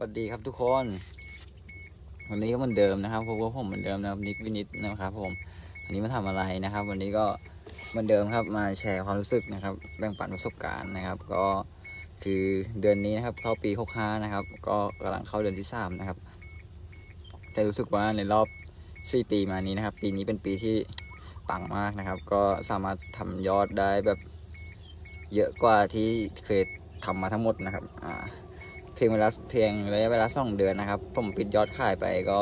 สวัสดีครับทุกคน วันนี้ก็เหมือนเดิมนะครับพบกับผมเหมือนเดิมนะครับนิกวินิตนะครับ ผมวันนี้มาทำอะไรนะครับ วันนี้ก็เหมือนเดิมครับมาแชร์ความรู้สึกนะครับแบ่งปันประสบการณ์นะครับ ก็คือเดือนนี้นะครับเข้าปี65นะครับ ก็กำลังเข้าเดือนที่3นะครับแต่รู้สึกว่าในรอบ4ปีมานี้นะครับ ปีนี้เป็นปีที่ปังมากนะครับ ก็สามารถทำยอดได้แบบเยอะกว่าที่เคยทำมาทั้งหมดนะครับอ่า เพียงเวลาเพียงระยะเวลาสองเดือนนะครับ ผมปิดยอดขายไปก็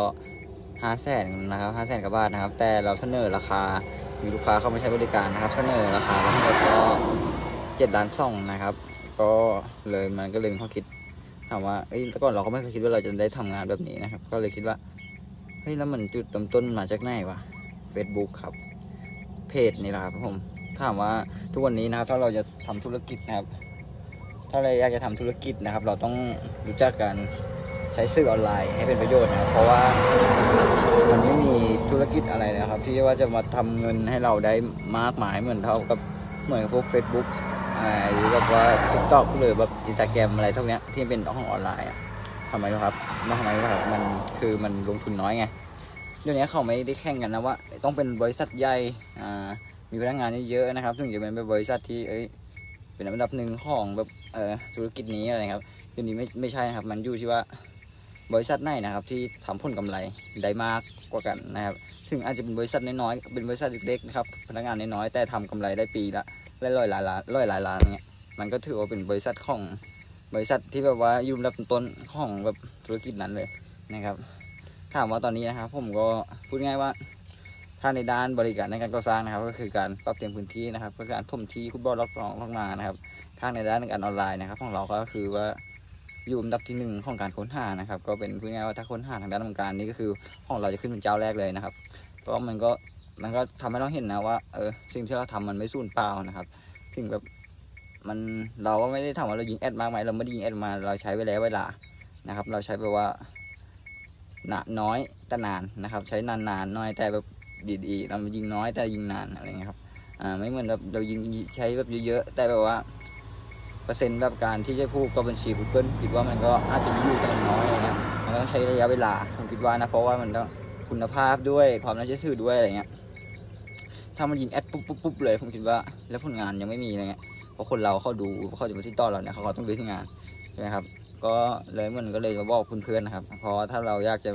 ห้าแสนนะครับห้าแสนกว่าบาทนะครับ แต่เราเสนอราคา มีลูกค้าเข้ามาใช้บริการนะครับ เสนอราคาทั้งหมดก็เจ็ดล้านสองนะครับ ก็เลยมันก็เลยมีข้อคิดถามว่าเอ้ยแต่ก่อนเราก็ไม่เคยคิดว่าเราจะได้ทำงานแบบนี้นะครับ ก็เลยคิดว่าเฮ้ยแล้วมันจุดเริ่มต้นมาจากไหนวะ Facebook ครับ เพจนี่แหละครับผมถามว่าทุกวันนี้นะครับถ้าเราจะทำธุรกิจนะครับ ถ้าเราอยากจะทำธุรกิจนะครับ เราต้องรู้จักการใช้สื่อออนไลน์ให้เป็นประโยชน์นะครับเพราะว่ามันไม่มีธุรกิจอะไรนะครับ ที่ว่าจะมาทำเงินให้เราได้มากมายเหมือนเท่ากับเหมือนพวก Facebook อ่าหรือแบบว่า TikTok หรือแบบ Instagram อะไรพวกเนี้ยที่เป็นห้องออนไลน์ทำไมรู้ครับมาทำไมรู้ครับมันคือมันลงทุนน้อยไงเดี๋ยวนี้เขาไม่ได้แข่งกันนะว่า ต้องเป็นบริษัทใหญ่มีพนักงานเยอะๆนะครับถึงจะเป็นบริษัทที่เอ้ย เป็นอันดับหนึ่งของแบบเออธุรกิจนี้อะไรครับทีนี้ไม่ไม่ใช่นะครับ มันอยู่ที่ว่าบริษัทไหนนะครับ ที่ทำผลกำไรได้มากกว่ากันนะครับถึงอาจจะเป็นบริษัทน้อยๆเป็นบริษัทเล็กๆนะครับพนักงานน้อยๆแต่ทำกำไรได้ปีละร้อยร้อยหลายล้านร้อยหลายล้านเงี้ยมันก็ถือว่าเป็นบริษัทของบริษัทที่แบบว่ายุ่อันดับต้นของแบบธุรกิจนั้นเลยนะครับ ถามว่าตอนนี้นะครับ ผมก็พูดง่ายว่า ถ้าในด้านบริการในการก่อสร้างนะครับ ก็คือการปรับเปลี่ยนพื้นที่นะครับก็คือการถมที่คุดบอลล็อกรองลงมานะครับทางในด้านการออนไลน์นะครับ ของเราก็คือว่าอยู่อันดับที่หนึ่งของการค้นหานะครับ ก็เป็นพูดง่ายว่าถ้าค้นหาทางด้านวงการนี้ก็คือของเราจะขึ้นเป็นเจ้าแรกเลยนะครับ เพราะมันก็มันก็ทำให้เราเห็นนะว่าเออสิ่งที่เราทำมันไม่สูญเปล่านะครับสิ่งแบบมันเราก็ไม่ได้ทำว่าเรายิงแอดมากไหมเราไม่ได้ยิงแอดมาเราใช้เวลาเวลานะครับ เราใช้แบบว่าหนาน้อยแต่นานนะครับ ใช้นานๆน้อยแต่แบบ ดีๆเรายิงน้อยแต่ยิงนานอะไรเงี้ยครับอ่าไม่เหมือนแบบเรายิงใช้แบบเยอะๆแต่แบบว่าเปอร์เซ็นต์แบบการที่จะพูดกับบัญชี Google คิดว่ามันก็อาจจะมีอยู่แต่น้อยอะไรเงี้ยมันต้องใช้ระยะเวลาผมคิดว่านะเพราะว่ามันต้องคุณภาพด้วยความน่าเชื่อถือด้วยอะไรเงี้ยถ้ามันยิงแอดปุ๊บปุ๊บปุ๊บเลยผมคิดว่าแล้วผลงานยังไม่มีอะไรเงี้ยเพราะคนเราเขาดูเขาจะมาที่ต้อนเราเนี่ยเขาต้องดูที่งานใช่ไหมครับก็เลยมันก็เลยบอกเพื่อนๆนะครับ เพราะถ้าเราอยากจะ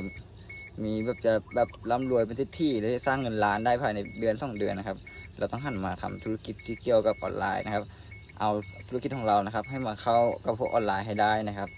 มีแบบจะแบบร่ำรวยเป็นที่ที่ได้สร้างเงินล้านได้ภายในเดือนสองเดือนนะครับ เราต้องหันมาทำธุรกิจที่เกี่ยวกับออนไลน์นะครับ เอาธุรกิจของเรานะครับ ให้มาเข้ากับพวกออนไลน์ให้ได้นะครับ